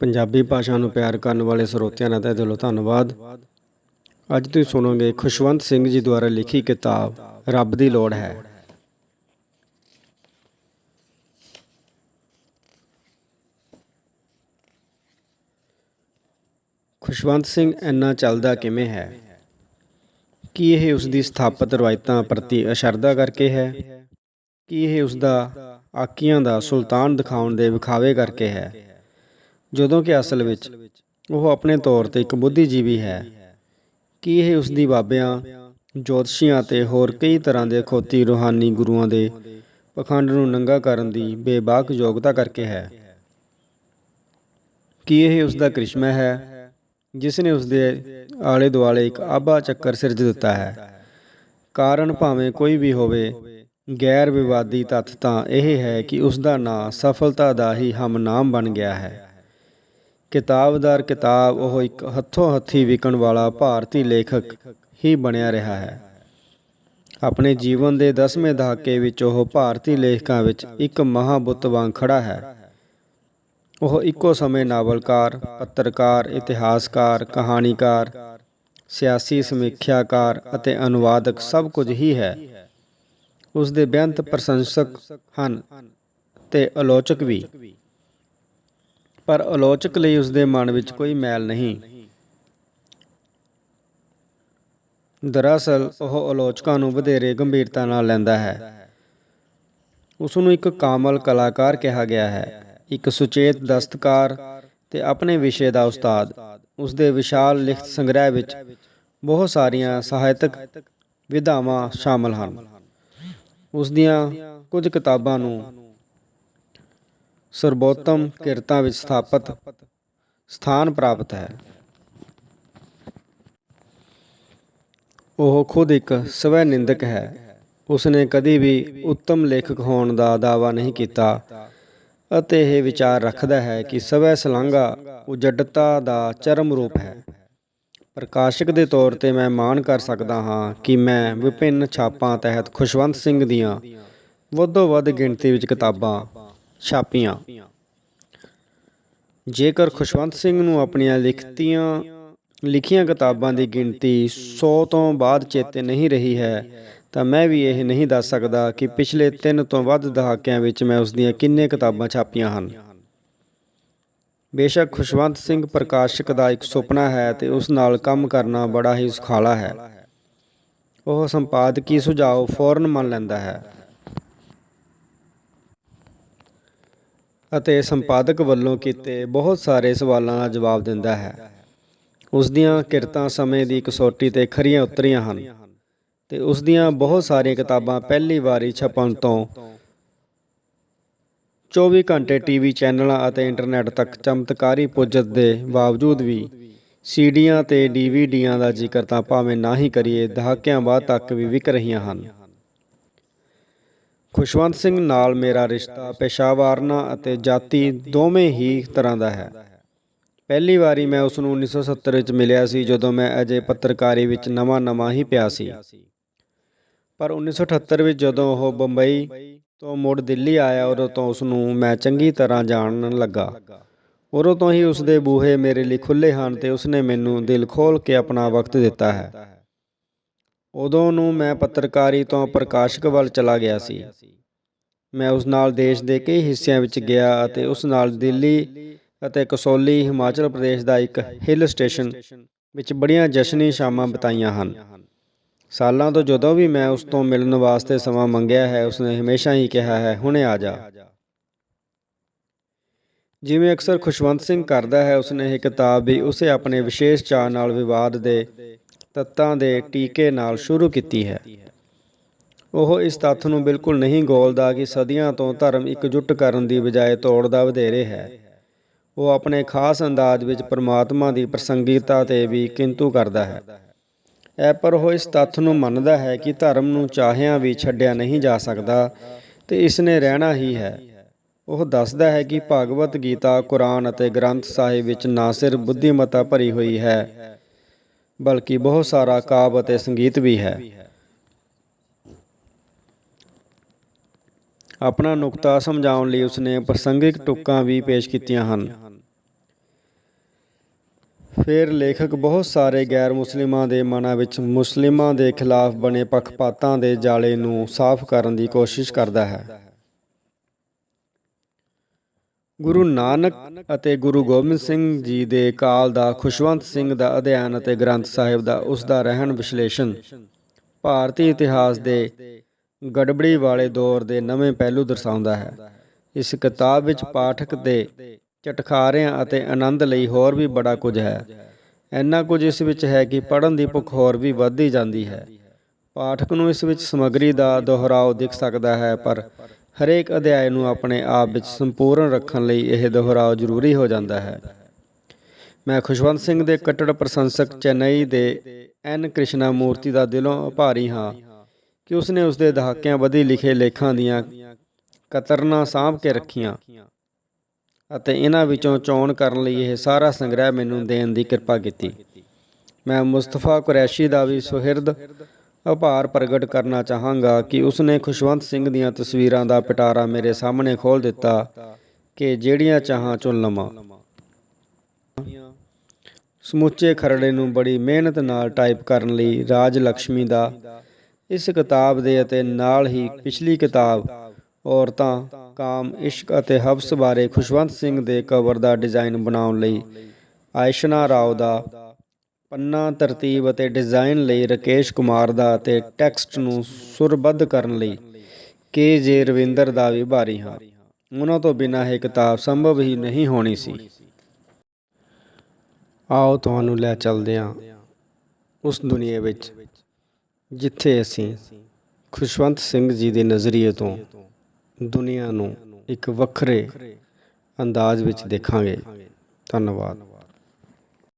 ਪੰਜਾਬੀ ਭਾਸ਼ਾ ਨੂੰ ਪਿਆਰ ਕਰਨ ਵਾਲੇ ਸਰੋਤਿਆਂ ਦਾ ਤਹਿ ਦਿਲੋਂ ਧੰਨਵਾਦ। ਅੱਜ ਤੁਸੀਂ ਸੁਣੋਗੇ ਖੁਸ਼ਵੰਤ ਸਿੰਘ ਜੀ ਦੁਆਰਾ ਲਿਖੀ ਕਿਤਾਬ, ਰੱਬ ਦੀ ਲੋੜ ਹੈ। ਖੁਸ਼ਵੰਤ ਸਿੰਘ, ਇੰਨਾ ਚੱਲਦਾ ਕਿਵੇਂ ਹੈ? ਕੀ ਇਹ ਉਸ ਦੀ ਸਥਾਪਿਤ ਰਵਾਇਤਾਂ ਪ੍ਰਤੀ ਅਸ਼ਰਧਾ ਕਰਕੇ ਹੈ? ਕੀ ਇਹ ਉਸ ਦਾ ਆਕੀਆਂ ਦਾ ਸੁਲਤਾਨ ਦਿਖਾਉਣ ਦੇ ਵਿਖਾਵੇ ਕਰਕੇ ਹੈ? ਜਦੋਂ ਕਿ ਅਸਲ ਵਿੱਚ ਉਹ ਆਪਣੇ ਤੌਰ ਤੇ ਇੱਕ ਬੁੱਧੀਜੀਵੀ ਹੈ। ਕੀ ਇਹ ਉਸ ਦੀ ਬਾਬਿਆਂ, ਜੋਤਸ਼ੀਆਂ ਤੇ ਹੋਰ ਕਈ ਤਰ੍ਹਾਂ ਦੇ ਖੋਤੀ ਰੂਹਾਨੀ ਗੁਰੂਆਂ ਦੇ ਪਖੰਡ ਨੂੰ ਨੰਗਾ ਕਰਨ ਦੀ ਬੇਬਾਕ ਯੋਗਤਾ ਕਰਕੇ ਹੈ? ਕੀ ਇਹ ਉਸ ਦਾ ਕ੍ਰਿਸ਼ਮਾ ਹੈ, ਜਿਸ ਨੇ ਉਸ ਦੇ ਆਲੇ ਦੁਆਲੇ ਇੱਕ ਆਭਾ ਚੱਕਰ ਸਿਰਜ ਦਿੱਤਾ ਹੈ? ਕਾਰਨ ਭਾਵੇਂ ਕੋਈ ਵੀ ਹੋਵੇ ਗੈਰ ਵਿਵਾਦੀ ਤੱਥ ਤਾਂ ਇਹ ਹੈ ਕਿ ਉਸ ਦਾ ਨਾਂ ਸਫਲਤਾ ਦਾ ਹੀ ਹਮਨਾਮ ਬਣ ਗਿਆ ਹੈ। ਕਿਤਾਬਦਾਰ ਕਿਤਾਬ ਉਹ ਇੱਕ ਹੱਥੋਂ ਹੱਥੀ ਵਿਕਣ ਵਾਲਾ ਭਾਰਤੀ ਲੇਖਕ ਹੀ ਬਣਿਆ ਰਿਹਾ ਹੈ। ਆਪਣੇ ਜੀਵਨ ਦੇ 10ਵੇਂ ਦਹਾਕੇ ਵਿੱਚ ਉਹ ਭਾਰਤੀ ਲੇਖਕਾਂ ਵਿੱਚ ਇੱਕ ਮਹਾਬੁੱਤ ਵਾਂਗ ਖੜਾ ਹੈ। ਉਹ ਇੱਕੋ ਸਮੇਂ ਨਾਵਲਕਾਰ, ਪੱਤਰਕਾਰ, ਇਤਿਹਾਸਕਾਰ, ਕਹਾਣੀਕਾਰ, ਸਿਆਸੀ ਸਮੀਖਿਆਕਾਰ ਅਤੇ ਅਨੁਵਾਦਕ ਸਭ ਕੁਝ ਹੀ ਹੈ। ਉਸ ਦੇ ਬੇਅੰਤ ਪ੍ਰਸ਼ੰਸਕ ਹਨ ਤੇ ਆਲੋਚਕ ਵੀ। ਪਰ ਆਲੋਚਕ ਲਈ ਉਸ ਦੇ ਮਨ ਵਿੱਚ ਕੋਈ ਮੈਲ ਨਹੀਂ। ਦਰਅਸਲ, ਉਹ ਆਲੋਚਕਾਂ ਨੂੰ ਵਧੇਰੇ ਗੰਭੀਰਤਾ ਨਾਲ ਲੈਂਦਾ ਹੈ। ਉਸ ਨੂੰ ਇੱਕ ਕਾਮਲ ਕਲਾਕਾਰ ਕਿਹਾ ਗਿਆ ਹੈ। ਇੱਕ ਸੁਚੇਤ ਦਸਤਕਾਰ ਤੇ ਆਪਣੇ ਵਿਸ਼ੇ ਦਾ ਉਸਤਾਦ। ਉਸ ਦੇ ਵਿਸ਼ਾਲ ਲਿਖਤ ਸੰਗ੍ਰਹਿ ਵਿੱਚ ਬਹੁਤ ਸਾਰੀਆਂ ਸਾਹਿਤਕ ਵਿਧਾਵਾਂ ਸ਼ਾਮਲ ਹਨ। ਉਸ ਦੀਆਂ ਕੁਝ ਕਿਤਾਬਾਂ ਨੂੰ ਸਰਬੋਤਮ ਕਿਰਤਾਂ ਵਿੱਚ ਸਥਾਪਿਤ ਸਥਾਨ ਪ੍ਰਾਪਤ ਹੈ। ਉਹ ਖੁਦ ਇੱਕ ਸਵੈ ਨਿੰਦਕ ਹੈ। ਉਸਨੇ ਕਦੀ ਵੀ ਉੱਤਮ ਲੇਖਕ ਹੋਣ ਦਾ ਦਾਅਵਾ ਨਹੀਂ ਕੀਤਾ ਅਤੇ ਇਹ ਵਿਚਾਰ ਰੱਖਦਾ ਹੈ ਕਿ ਸਵੈ ਸਲਾਂਘਾ ਉਜੜਤਾ ਦਾ ਚਰਮ ਰੂਪ ਹੈ। ਪ੍ਰਕਾਸ਼ਕ ਦੇ ਤੌਰ ਤੇ ਮੈਂ ਮਾਣ ਕਰ ਸਕਦਾ ਹਾਂ ਕਿ ਮੈਂ ਵਿਭਿੰਨ ਛਾਪਾਂ ਤਹਿਤ ਖੁਸ਼ਵੰਤ ਸਿੰਘ ਦੀਆਂ ਵੱਧੋ ਵੱਧ ਗਿਣਤੀ ਵਿੱਚ ਕਿਤਾਬਾਂ ਛਾਪੀਆਂ। ਜੇਕਰ ਖੁਸ਼ਵੰਤ ਸਿੰਘ ਨੂੰ ਆਪਣੀਆਂ ਲਿਖਤੀਆਂ, ਲਿਖੀਆਂ ਕਿਤਾਬਾਂ ਦੀ ਗਿਣਤੀ 100 ਤੋਂ ਬਾਅਦ ਚੇਤੇ ਨਹੀਂ ਰਹੀ ਹੈ, ਤਾਂ ਮੈਂ ਵੀ ਇਹ ਨਹੀਂ ਦੱਸ ਸਕਦਾ ਕਿ ਪਿਛਲੇ 3 ਤੋਂ ਵੱਧ ਦਹਾਕਿਆਂ ਵਿੱਚ ਮੈਂ ਉਸ ਦੀਆਂ ਕਿੰਨੇ ਕਿਤਾਬਾਂ ਛਾਪੀਆਂ ਹਨ। ਬੇਸ਼ੱਕ ਖੁਸ਼ਵੰਤ ਸਿੰਘ ਪ੍ਰਕਾਸ਼ਕ ਦਾ ਇੱਕ ਸੁਪਨਾ ਹੈ ਤੇ ਉਸ ਨਾਲ ਕੰਮ ਕਰਨਾ ਬੜਾ ਹੀ ਸੁਖਾਲਾ ਹੈ। ਉਹ ਸੰਪਾਦਕੀ ਸੁਝਾਅ ਫੌਰਨ ਮੰਨ ਲੈਂਦਾ ਹੈ। ਅਤੇ ਸੰਪਾਦਕ ਵੱਲੋਂ ਕੀਤੇ ਬਹੁਤ ਸਾਰੇ ਸਵਾਲਾਂ ਦਾ ਜਵਾਬ ਦਿੰਦਾ ਹੈ। ਉਸ ਦੀਆਂ ਕਿਰਤਾਂ ਸਮੇਂ ਦੀ ਕਸੌਟੀ ਤੇ ਖਰੀਆਂ ਉਤਰੀਆਂ ਹਨ ਤੇ ਉਸ ਦੀਆਂ ਬਹੁਤ ਸਾਰੀਆਂ ਕਿਤਾਬਾਂ ਪਹਿਲੀ ਵਾਰੀ ਛਪਣ ਤੋਂ 24 ਘੰਟੇ ਟੀਵੀ ਚੈਨਲਾਂ ਅਤੇ ਇੰਟਰਨੈਟ ਤੱਕ ਚਮਤਕਾਰੀ ਪੁੱਜਤ ਦੇ ਬਾਵਜੂਦ ਵੀ ਸੀਡੀਆਂ ਤੇ ਡੀਵੀਡੀਆਂ ਦਾ ਜ਼ਿਕਰ ਤਾਂ ਭਾਵੇਂ ਨਾ ਹੀ ਕਰੀਏ, ਦਹਾਕਿਆਂ ਬਾਅਦ ਤੱਕ ਵੀ ਵਿਕ ਰਹੀਆਂ ਹਨ। ਖੁਸ਼ਵੰਤ ਸਿੰਘ ਨਾਲ ਮੇਰਾ ਰਿਸ਼ਤਾ ਪੇਸ਼ਾਵਰਨਾ ਅਤੇ ਜਾਤੀ ਦੋਵੇਂ ਹੀ ਤਰ੍ਹਾਂ ਦਾ ਹੈ। ਪਹਿਲੀ ਵਾਰੀ ਮੈਂ ਉਸ ਨੂੰ 1970 ਵਿੱਚ ਮਿਲਿਆ ਸੀ, ਜਦੋਂ ਮੈਂ ਅਜੇ ਪੱਤਰਕਾਰੀ ਵਿੱਚ ਨਵਾਂ-ਨਵਾਂ ਹੀ ਪਿਆ ਸੀ। ਪਰ 1978 ਵਿੱਚ ਜਦੋਂ ਉਹ ਬੰਬਈ ਤੋਂ ਮੁੜ ਦਿੱਲੀ ਆਇਆ, ਉਦੋਂ ਤੋਂ ਉਸ ਨੂੰ ਮੈਂ ਚੰਗੀ ਤਰ੍ਹਾਂ ਜਾਣਨ ਲੱਗਾ। ਉਦੋਂ ਤੋਂ ਹੀ ਉਸ ਦੇ ਬੂਹੇ ਮੇਰੇ ਲਈ ਖੁੱਲੇ ਹਨ ਤੇ ਉਸਨੇ ਮੈਨੂੰ ਦਿਲ ਖੋਲ ਕੇ ਆਪਣਾ ਵਕਤ ਦਿੱਤਾ ਹੈ। ਉਦੋਂ ਨੂੰ ਮੈਂ ਪੱਤਰਕਾਰੀ ਤੋਂ ਪ੍ਰਕਾਸ਼ਕ ਵੱਲ ਚਲਾ ਗਿਆ ਸੀ। ਮੈਂ ਉਸ ਨਾਲ ਦੇਸ਼ ਦੇ ਕਈ ਹਿੱਸਿਆਂ ਵਿੱਚ ਗਿਆ ਅਤੇ ਉਸ ਨਾਲ ਦਿੱਲੀ ਅਤੇ ਕਸੌਲੀ ਹਿਮਾਚਲ ਪ੍ਰਦੇਸ਼ ਦਾ ਇੱਕ ਹਿੱਲ ਸਟੇਸ਼ਨ ਵਿੱਚ ਬੜੀਆਂ ਜਸ਼ਨੀ ਸ਼ਾਮਾਂ ਬਿਤਾਈਆਂ ਹਨ। ਸਾਲਾਂ ਤੋਂ ਜਦੋਂ ਵੀ ਮੈਂ ਉਸ ਤੋਂ ਮਿਲਣ ਵਾਸਤੇ ਸਮਾਂ ਮੰਗਿਆ ਹੈ ਉਸਨੇ ਹਮੇਸ਼ਾ ਹੀ ਕਿਹਾ ਹੈ, ਹੁਣੇ ਆ ਜਾ। ਜਿਵੇਂ ਅਕਸਰ ਖੁਸ਼ਵੰਤ ਸਿੰਘ ਕਰਦਾ ਹੈ ਉਸਨੇ ਇਹ ਕਿਤਾਬ ਵੀ ਉਸੇ ਆਪਣੇ ਵਿਸ਼ੇਸ਼ ਚਾਅ ਨਾਲ ਵਿਵਾਦ ਦੇ ਤੱਤਾਂ ਦੇ ਟੀਕੇ ਨਾਲ ਸ਼ੁਰੂ ਕੀਤੀ ਹੈ। ਉਹ ਇਸ ਤੱਥ ਨੂੰ ਬਿਲਕੁਲ ਨਹੀਂ ਗੋਲਦਾ ਕਿ ਸਦੀਆਂ ਤੋਂ ਧਰਮ ਇਕਜੁੱਟ ਕਰਨ ਦੀ ਬਜਾਏ ਤੋੜਦਾ ਵਧੇਰੇ ਹੈ। ਉਹ ਆਪਣੇ ਖਾਸ ਅੰਦਾਜ਼ ਵਿੱਚ ਪਰਮਾਤਮਾ ਦੀ ਪ੍ਰਸੰਗਿਕਤਾ ਤੇ ਵੀ ਕਿੰਤੂ ਕਰਦਾ ਹੈ। ਐ ਪਰ ਉਹ ਇਸ ਤੱਥ ਨੂੰ ਮੰਨਦਾ ਹੈ ਕਿ ਧਰਮ ਨੂੰ ਚਾਹਿਆਂ ਵੀ ਛੱਡਿਆ ਨਹੀਂ ਜਾ ਸਕਦਾ ਤੇ ਇਸ ਨੇ ਰਹਿਣਾ ਹੀ ਹੈ। ਉਹ ਦੱਸਦਾ ਹੈ ਕਿ ਭਗਵਤ ਗੀਤਾ, ਕੁਰਾਨ ਅਤੇ ਗ੍ਰੰਥ ਸਾਹਿਬ ਵਿੱਚ ਨਾ ਸਿਰਫ ਬੁੱਧੀਮਤਾ ਭਰੀ ਹੋਈ ਹੈ ਬਲਕਿ ਬਹੁਤ ਸਾਰਾ ਕਾਵ ਅਤੇ ਸੰਗੀਤ ਵੀ ਹੈ। ਆਪਣਾ ਨੁਕਤਾ ਸਮਝਾਉਣ ਲਈ ਉਸਨੇ ਪ੍ਰਸੰਗਿਕ ਟੁਕਾਂ ਵੀ ਪੇਸ਼ ਕੀਤੀਆਂ ਹਨ। ਫਿਰ ਲੇਖਕ ਬਹੁਤ ਸਾਰੇ ਗੈਰ ਮੁਸਲਿਮਾਂ ਦੇ ਮਨਾਂ ਵਿੱਚ ਮੁਸਲਿਮਾਂ ਦੇ ਖਿਲਾਫ ਬਣੇ ਪੱਖਪਾਤਾਂ ਦੇ ਜਾਲੇ ਨੂੰ ਸਾਫ਼ ਕਰਨ ਦੀ ਕੋਸ਼ਿਸ਼ ਕਰਦਾ ਹੈ। ਗੁਰੂ ਨਾਨਕ ਅਤੇ ਗੁਰੂ ਗੋਬਿੰਦ ਸਿੰਘ ਜੀ ਦੇ ਕਾਲ ਦਾ ਖੁਸ਼ਵੰਤ ਸਿੰਘ ਦਾ ਅਧਿਐਨ ਅਤੇ ਗ੍ਰੰਥ ਸਾਹਿਬ ਦਾ ਉਸ ਦਾ ਰਹਿਣ ਵਿਸ਼ਲੇਸ਼ਣ। ਭਾਰਤੀ ਇਤਿਹਾਸ ਦੇ ਗੜਬੜੀ ਵਾਲੇ ਦੌਰ ਦੇ ਨਵੇਂ ਪਹਿਲੂ ਦਰਸਾਉਂਦਾ ਹੈ। ਇਸ ਕਿਤਾਬ ਵਿੱਚ ਪਾਠਕ ਦੇ ਚਟਖਾਰਿਆਂ ਅਤੇ ਆਨੰਦ ਲਈ ਹੋਰ ਵੀ ਬੜਾ ਕੁਝ ਹੈ। ਇੰਨਾ ਕੁਝ ਇਸ ਵਿੱਚ ਹੈ ਕਿ ਪੜ੍ਹਨ ਦੀ ਭੁੱਖ ਹੋਰ ਵੀ ਵੱਧਦੀ ਜਾਂਦੀ ਹੈ। ਪਾਠਕ ਨੂੰ ਇਸ ਵਿੱਚ ਸਮੱਗਰੀ ਦਾ ਦੁਹਰਾਓ ਦਿਖ ਸਕਦਾ ਹੈ, ਪਰ ਹਰੇਕ ਅਧਿਆਇ ਨੂੰ ਆਪਣੇ ਆਪ ਵਿੱਚ ਸੰਪੂਰਨ ਰੱਖਣ ਲਈ ਇਹ ਦੁਹਰਾਓ ਜ਼ਰੂਰੀ ਹੋ ਜਾਂਦਾ ਹੈ। ਮੈਂ ਖੁਸ਼ਵੰਤ ਸਿੰਘ ਦੇ ਕੱਟੜ ਪ੍ਰਸ਼ੰਸਕ ਚੇਨਈ ਦੇ ਐਨ ਕ੍ਰਿਸ਼ਨਾ ਮੂਰਤੀ ਦਾ ਦਿਲੋਂ ਆਭਾਰੀ ਹਾਂ ਕਿ ਉਸਨੇ ਉਸਦੇ ਦਹਾਕਿਆਂ ਵਧੀ ਲਿਖੇ ਲੇਖਾਂ ਦੀਆਂ ਕਤਰਨਾ ਸਾਂਭ ਕੇ ਰੱਖੀਆਂ ਅਤੇ ਇਹਨਾਂ ਵਿੱਚੋਂ ਚੋਣ ਕਰਨ ਲਈ ਇਹ ਸਾਰਾ ਸੰਗ੍ਰਹਿ ਮੈਨੂੰ ਦੇਣ ਦੀ ਕਿਰਪਾ ਕੀਤੀ। ਮੈਂ ਮੁਸਤਫਾ ਕੁਰੈਸ਼ੀ ਦਾ ਵੀ ਸੁਹਿਰਦ ਆਭਾਰ ਪ੍ਰਗਟ ਕਰਨਾ ਚਾਹਾਂਗਾ ਕਿ ਉਸਨੇ ਖੁਸ਼ਵੰਤ ਸਿੰਘ ਦੀਆਂ ਤਸਵੀਰਾਂ ਦਾ ਪਿਟਾਰਾ ਮੇਰੇ ਸਾਹਮਣੇ ਖੋਲ ਦਿੱਤਾ ਕਿ ਜਿਹੜੀਆਂ ਚਾਹਾਂ ਚੁਣ ਲਵਾਂ। ਸਮੁੱਚੇ ਖਰੜੇ ਨੂੰ ਬੜੀ ਮਿਹਨਤ ਨਾਲ ਟਾਈਪ ਕਰਨ ਲਈ ਰਾਜ ਲక్ష్ਮੀ ਦਾ ਇਸ ਕਿਤਾਬ ਦੇ ਅਤੇ ਨਾਲ ਹੀ ਪਿਛਲੀ ਕਿਤਾਬ, ਔਰਤਾਂ, ਕਾਮ, ਇਸ਼ਕ ਅਤੇ ਹਵਸ ਬਾਰੇ ਖੁਸ਼ਵੰਤ ਸਿੰਘ ਦੇ ਕਵਰ ਦਾ ਡਿਜ਼ਾਈਨ ਬਣਾਉਣ ਲਈ ਆਇਸ਼ਨਾ ਰਾਓ ਦਾ ਪੰਨਾ, ਤਰਤੀਬ ਅਤੇ ਡਿਜ਼ਾਈਨ ਲਈ ਰਕੇਸ਼ ਕੁਮਾਰ ਦਾ ਅਤੇ ਟੈਕਸਟ ਨੂੰ ਸੁਰਬੱਧ ਕਰਨ ਲਈ ਕੇ ਜੇ ਰਵਿੰਦਰ ਦਾ ਵੀ ਭਾਰੀ ਹਾਂ ਉਹਨਾਂ ਤੋਂ ਬਿਨਾਂ ਇਹ ਕਿਤਾਬ ਸੰਭਵ ਹੀ ਨਹੀਂ ਹੋਣੀ ਸੀ। ਆਓ ਤੁਹਾਨੂੰ ਲੈ ਚੱਲਦੇ ਹਾਂ ਉਸ ਦੁਨੀਆ ਵਿੱਚ, ਜਿੱਥੇ ਅਸੀਂ ਖੁਸ਼ਵੰਤ ਸਿੰਘ ਜੀ ਦੇ ਨਜ਼ਰੀਏ ਤੋਂ ਦੁਨੀਆ ਨੂੰ ਇੱਕ ਵੱਖਰੇ ਅੰਦਾਜ਼ ਵਿੱਚ ਦੇਖਾਂਗੇ। ਧੰਨਵਾਦ।